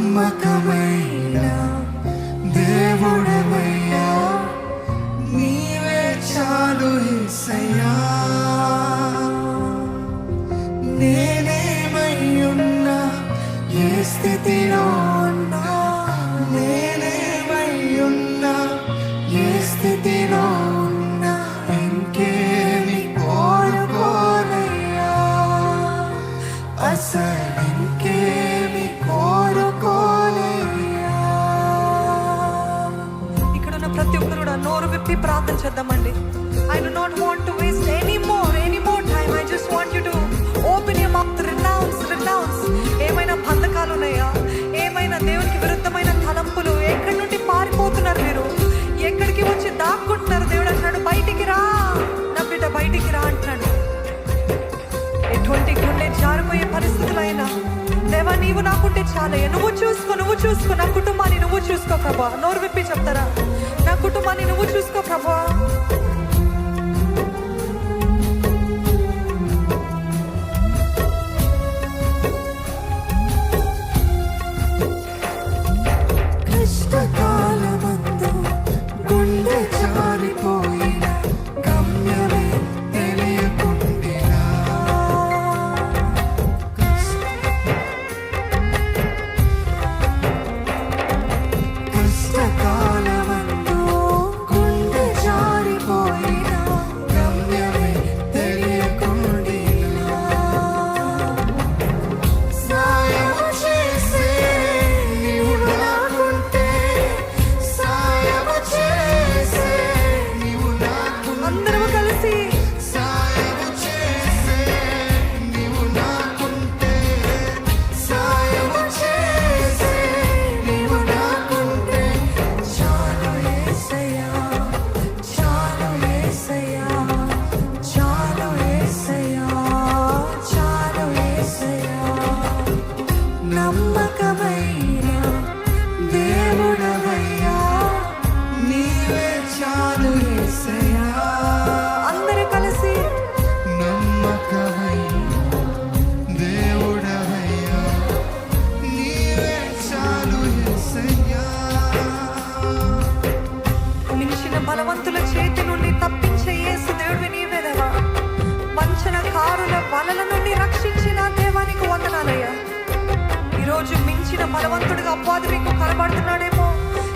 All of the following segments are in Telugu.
నమ్మకమైన దేవుడవయ్యా. నీవే చాలు యేసయ్యా నేనేమై ఏ స్థితిలో ఉన్నా నే ప్రార్థన చేద్దామండి. I do not want to waste any more any more time I just want you to open your mouth renounce renounce ఏమైనా బంధకాలు ఉన్నాయా? ఏమైనా దేవునికి విరుద్ధమైన తలంపులు? ఎక్కడి నుండి పారిపోతున్నారు మీరు? ఎక్కడికి వచ్చి దాక్కుంటున్నారు? దేవుడు అంటున్నాడు బయటికి రా నా బిడ్డ బయటికి రా అంటున్నాడు. ఎటువంటి గుండె జారిపోయే పరిస్థితులైనా దేవా నీవు నాకుంటే చాలయ్య. నువ్వు చూసుకో నువ్వు చూసుకో. నా కుటుంబాన్ని నువ్వు చూసుకో ప్రభా. నోరు విప్పి చెప్తారా? నా కుటుంబాన్ని నువ్వు చూసుకో ప్రభా బలవంతుడిగా అపవాది మీకు కనబడుతున్నాడేమో.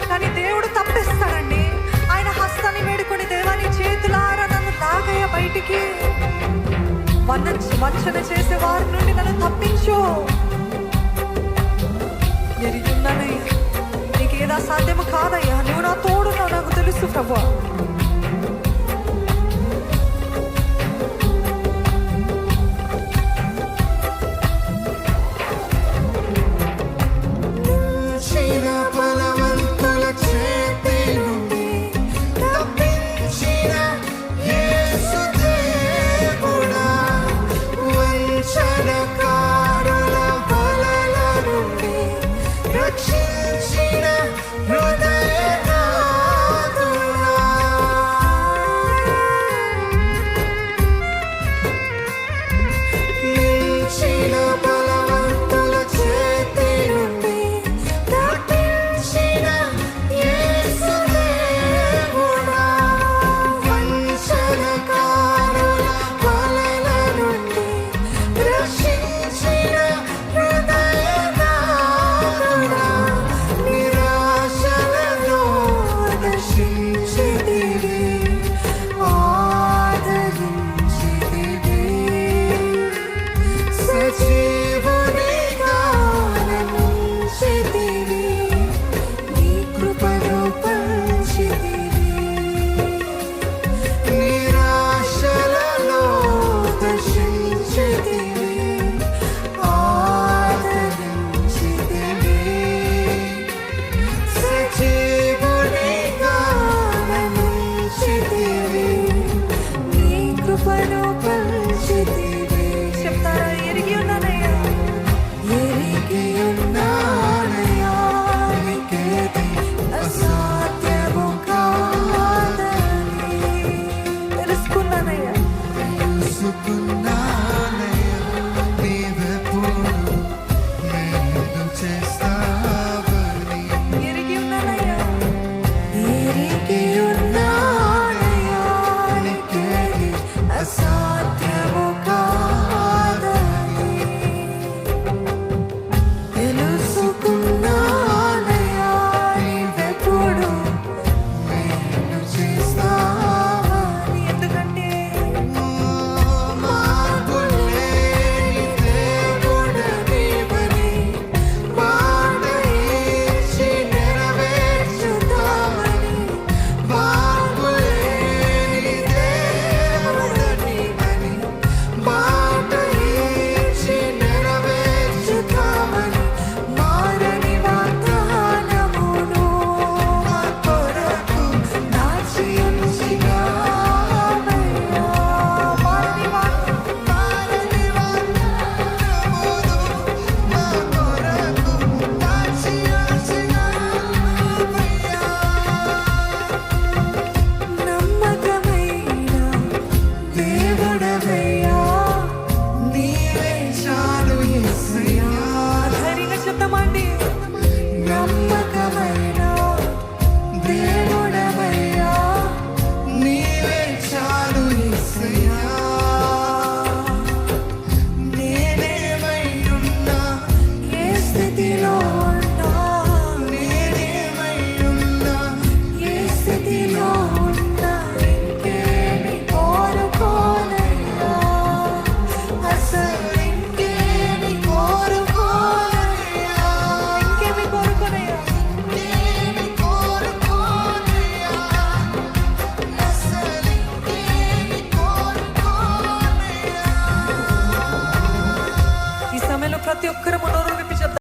కానీ దేవుడు తప్పిస్తాడండి. ఆయన హస్తాన్ని వేడుకొని దేవాని చేతులారా నన్ను లాగయ్య బయటికి. వన్న వంచన చేసే వారి నుండి నన్ను తప్పించు. ఎరిగి నీకేదా నీకు సాధ్యము కాదయ్యా. నువ్వు నా తోడున్నావు నాకు తెలుసు ప్రభు